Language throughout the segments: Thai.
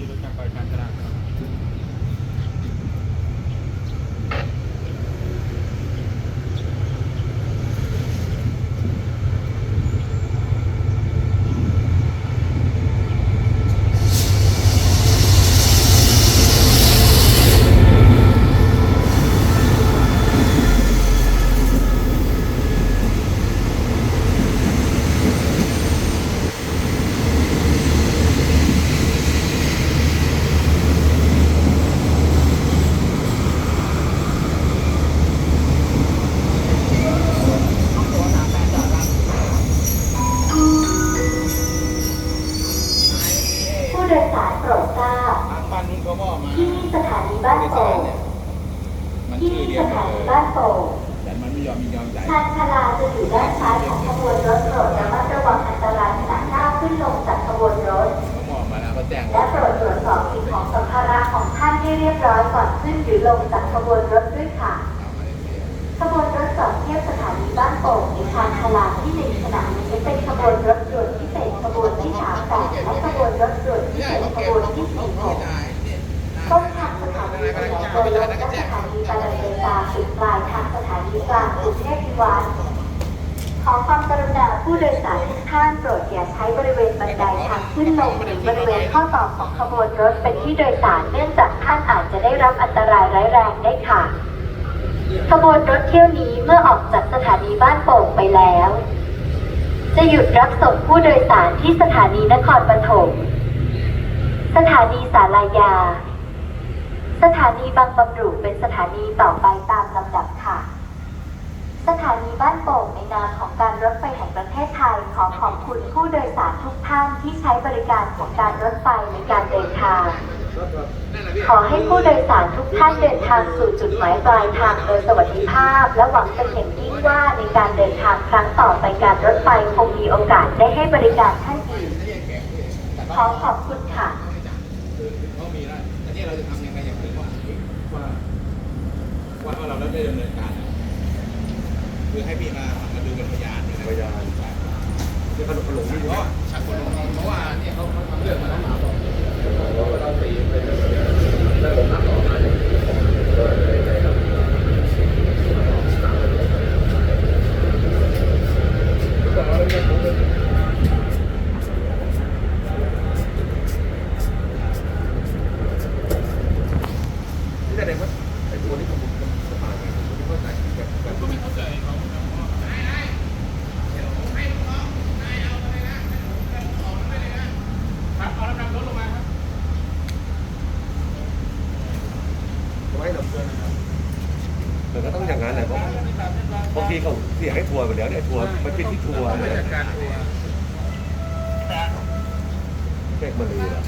อยู่รถจักรไปการตลาดครับ ผู้ โดยสารโปรดทราบทางบ้านนู้นเขาก็ออกมาที่นี่สถานีบ้านโดยโป่สารงเนี่ยมันที่ชื่อนี่เดียสวกัถานเลนียบ้านโป่งแต่มันไม่ยอมมียอมจ่ายชานชาลาจะอยู่ด้านซ้ายของขบวนรถโปรดระมัดระวังอันตรายขณะก้าวขึ้นลงจากขบวนรถเขาก็ออกมาแล้วเขาแจ้งและโปรดตรวจสอบสิ่งของสัมภาระของท่านให้เรียบร้อยก่อนขึ้นหรือลงจากขบวนรถด้วยค่ะขบวนรถจอดเทียบสถานีบ้านโป่งในชานชาลาที่หนึ่งขณะนี้เป็นขบวนรถ รถด่วนพิเศษขบวนที่สี่หกต้นทางสถานีเป็นโดยรถสถานีบาลานเดตาสุดปลายทางสถานีกลางกรุงเทพพิวัตรขอความกรุณาผู้โดยสารทุกท่านโปรดอย่าใช้บริเวณบันไดทางขึ้นลงหรือบริเวณข้อต่อของขบวนรถเป็นที่โดยสารเนื่องจากท่านอาจจะได้รับอันตรายร้ายแรงได้ค่ะ ขบวนรถเที่ยวนี้เมื่อออกจากสถานีบ้านโป่งไปแล้ว จะหยุดรับส่งผู้โดยสารที่สถานีนครปฐม สถานีสารายา สถานีบางบำรุเป็นสถานีต่อไปตามลำดับค่ะ สถานีบ้านโป่งในนามของการรถไฟแห่งประเทศไทยขอขอบคุณผู้โดยสารทุกท่านที่ใช้บริการของการรถไฟในการเดินทาง ขอให้ผู้โดยสารทุกท่านเดินทางสู่จุดหมายปลายทางโดยสวัสดิภาพ และหวังเป็นอย่างยิ่งว่า การเดินทางครั้งต่อไปการรถไฟคงมีโอกาสได้ให้บริการท่านอีก ขอขอบคุณค่ะเขามีแล้วอันนี้เราจะทำยังไงอย่างไรว่าว่าว่าเราได้ดำเนินการคือให้พี่มามาดูเป็นพยานพยานที่ขนมขนมนี่เพราะชักคนลงเพราะว่าเนี่ยเขาทำเรื่องมาแล้วหนาบอกเราตีเป็นแล้วผมนับต่อมาที่แสดงว่าไอ้ตัวนี้ผมผมผ่านไงผมไม่เข้าใจแบบแบบก็ไม่เข้าใจเขา ครับเอาแล้วนำรถลงมาครับ ไม่หรอก แต่ก็ต้องอย่างนั้นแหละเพราะบางทีเขาเสียให้ทัวร์ไปแล้วเนี่ยทัวร์มันเป็นที่ทัวร์ไม่เนี่ยจัดการทัวร์แขกมาเลยอะ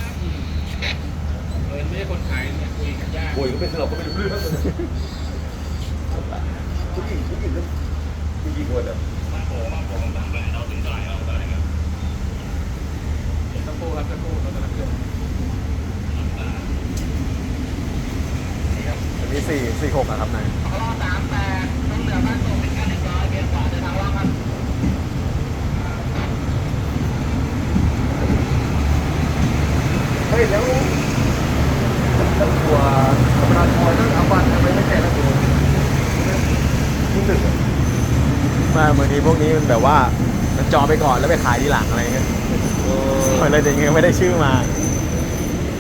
เออไม่ใช่คนขายเนี่ยคุยกันยากโวยก็เป็นเราก็ไม่รู้เรื่องผู้หญิงผู้หญิงผู้หญิงคนอะสักครู่ครับสักครู่เรากำลังเดินอัน สี่สี่หกอะครับนายรอสามแปดต้องเหลือบ้านส่งเป็นการเรียบร้อยเบียร์ขวาเดินทางว่างครับเฮ้ยแล้วแล้วทัวร์ธรรมดาทัวร์ต้องเอาวันทำไมไม่แจกแล้วทัวร์รู้สึกอะมาบางทีพวกนี้มันแบบว่ามันจองไปก่อนแล้วไปขายทีหลังอะไรเงี้ยเออมันเลยเด็กยังไม่ได้ชื่อมาเ